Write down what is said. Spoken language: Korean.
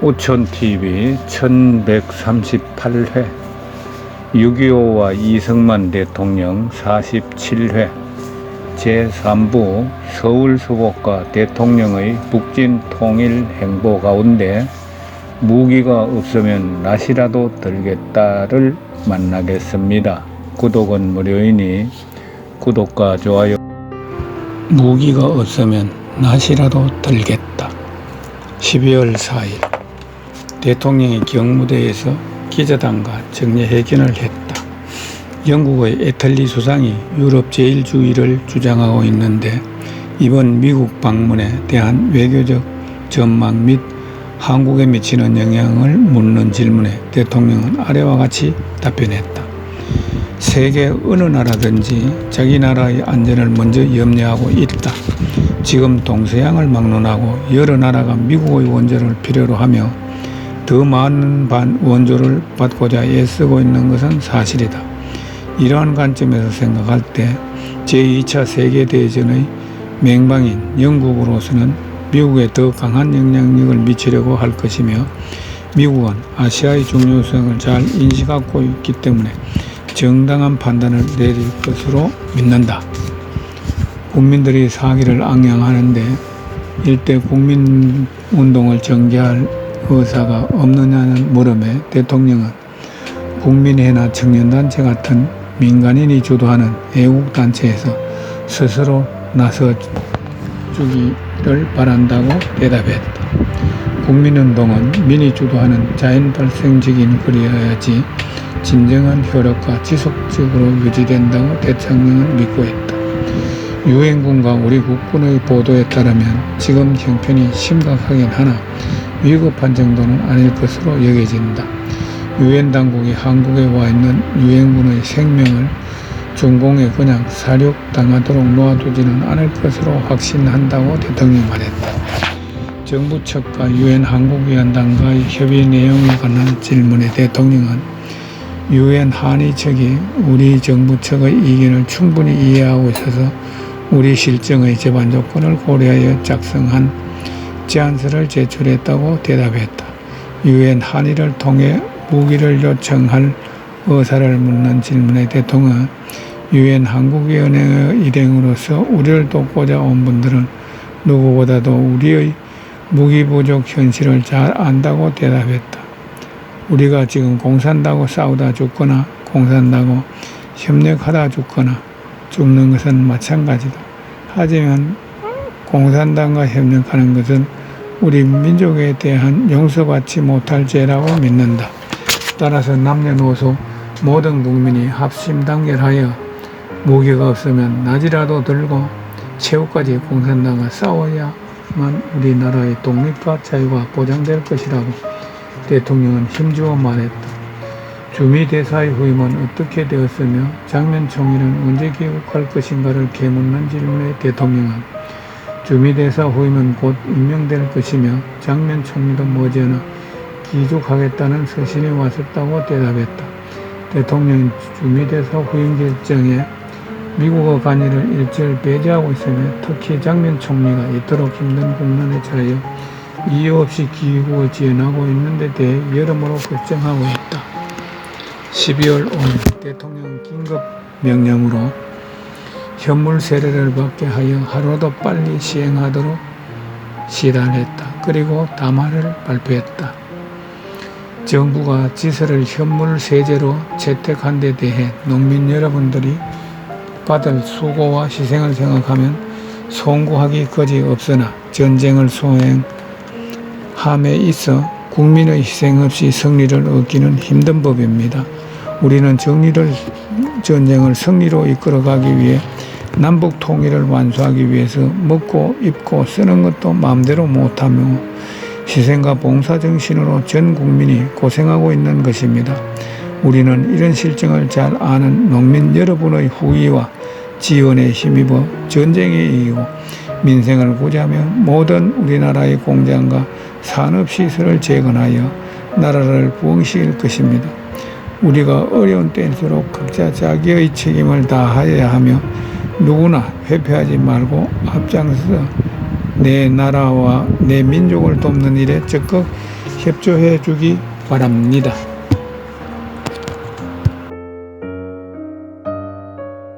오촌TV 1138회 6.25와 이승만 대통령 47회 제3부 서울 수복과 대통령의 북진 통일 행보 가운데 무기가 없으면 낫이라도 들겠다를 만나겠습니다. 구독은 무료이니 구독과 좋아요 무기가 없으면 낫이라도 들겠다. 12월 4일 대통령이 경무대에서 기자단과 정례회견을 했다. 영국의 애틀리 수상이 유럽 제일주의를 주장하고 있는데 이번 미국 방문에 대한 외교적 전망 및 한국에 미치는 영향을 묻는 질문에 대통령은 아래와 같이 답변했다. 세계 어느 나라든지 자기 나라의 안전을 먼저 염려하고 있다. 지금 동서양을 막론하고 여러 나라가 미국의 원조를 필요로 하며 더 많은 반 원조를 받고자 애쓰고 있는 것은 사실이다. 이러한 관점에서 생각할 때 제2차 세계대전의 맹방인 영국으로서는 미국에 더 강한 영향력을 미치려고 할 것이며 미국은 아시아의 중요성을 잘 인식하고 있기 때문에 정당한 판단을 내릴 것으로 믿는다. 국민들이 사기를 악양하는데 일대 국민운동을 전개할 의사가 없느냐는 물음에 대통령은 국민회나 청년단체 같은 민간인이 주도하는 애국단체에서 스스로 나서 주기를 바란다고 대답했다. 국민운동은 민이 주도하는 자연 발생적인 거리여야지 진정한 효력과 지속적으로 유지된다고 대통령은 믿고 있다. 유엔군과 우리 국군의 보도에 따르면 지금 형편이 심각하긴 하나 위급한 정도는 아닐 것으로 여겨진다. 유엔 당국이 한국에 와 있는 유엔군의 생명을 중공에 그냥 사륙당하도록 놓아두지는 않을 것으로 확신한다고 대통령이 말했다. 정부 측과 유엔 한국위원단과의 협의 내용에 관한 질문에 대통령은 유엔 한의 측이 우리 정부 측의 의견을 충분히 이해하고 있어서 우리 실정의 제반 조건을 고려하여 작성한 제안서를 제출했다고 대답했다. 유엔 한의를 통해 무기를 요청할 의사를 묻는 질문에 대통령은 유엔 한국위원회의 일행으로서 우리를 돕고자 온 분들은 누구보다도 우리의 무기 부족 현실을 잘 안다고 대답했다. 우리가 지금 공산당하고 싸우다 죽거나 공산당하고 협력하다 죽거나 죽는 것은 마찬가지다. 하지만 공산당과 협력하는 것은 우리 민족에 대한 용서받지 못할 죄라고 믿는다. 따라서 남녀노소 모든 국민이 합심단결하여 무기가 없으면 낮이라도 들고 최후까지 공산당과 싸워야만 우리나라의 독립과 자유가 보장될 것이라고 대통령은 힘주어 말했다. 주미대사의 후임은 어떻게 되었으며 장면 총리는 언제 귀국할 것인가를 개묻는 질문에 대통령은 주미대사 후임은 곧 임명될 것이며 장면 총리도 머지않아 귀국하겠다는 서신이 왔었다고 대답했다. 대통령은 주미대사 후임 결정에 미국의 관여를 일절 배제하고 있으며 특히 장면 총리가 이토록 힘든 국난에 처하여 이유 없이 귀국을 지연하고 있는 데 대해 여러모로 걱정하고 있다. 12월 5일 대통령 긴급 명령으로 현물 세례를 받게 하여 하루도 빨리 시행하도록 시단했다. 그리고 담화를 발표했다. 정부가 지서를 현물 세제로 채택한 데 대해 농민 여러분들이 받을 수고와 희생을 생각하면 송구하기 거지 없으나 전쟁을 수행함에 있어 국민의 희생 없이 승리를 얻기는 힘든 법입니다. 우리는 정리를 전쟁을 승리로 이끌어가기 위해 남북 통일을 완수하기 위해서 먹고 입고 쓰는 것도 마음대로 못하며 희생과 봉사 정신으로 전 국민이 고생하고 있는 것입니다. 우리는 이런 실정을 잘 아는 농민 여러분의 후위와 지원에 힘입어 전쟁에 이기고 민생을 구제하며 모든 우리나라의 공장과 산업시설을 재건하여 나라를 부흥시킬 것입니다. 우리가 어려운 때일수록 각자 자기의 책임을 다하여야 하며 누구나 회피하지 말고 앞장서서 내 나라와 내 민족을 돕는 일에 적극 협조해 주기 바랍니다.